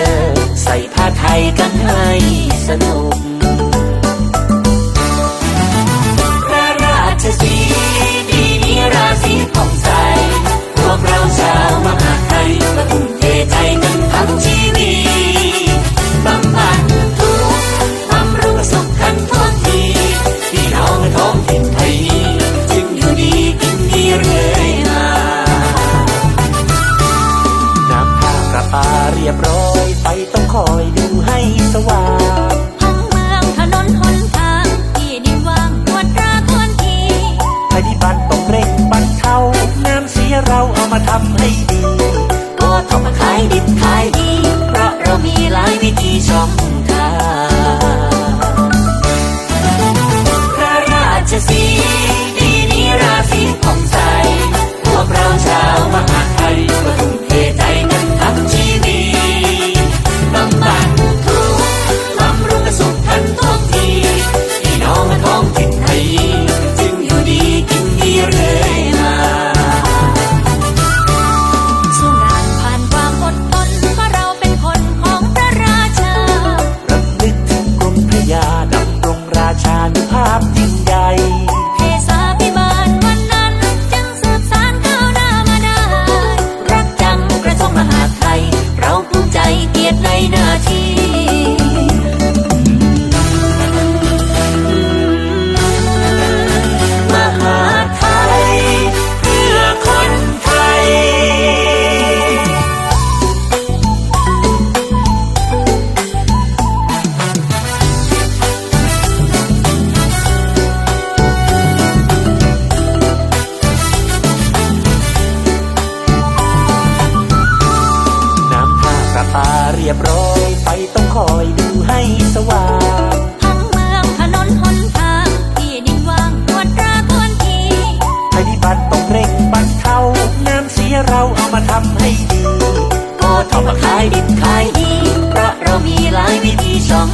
อ ใส่ผ้าไทยกันให้สนุก พระราชสีดีมีราศีผ่องใส พวกเราชาวมหาไทยก็ทุ่มเทใจกันทั้งชีวิตบำบัดทุกข์ความรู้สุขกันทั่วทีพี่น้องท้องถิ่นไทยจึงอยู่ดีกินดีเรื่อยมาน้ำท่าประปาเรียบร้อย คอยดูให้สว่าง ยบร้อยไฟต้องคอยดูให้สว่างทั้งเมืองถนนหนทางที่ดินว่างควรราควรทีภัยพิบัติต้องเร่งบรรเทาน้ำเสียเราเอามาทำให้ดีก็ทำมาขายดิบขายดีเพราะเรามีหลายวิธีช่อง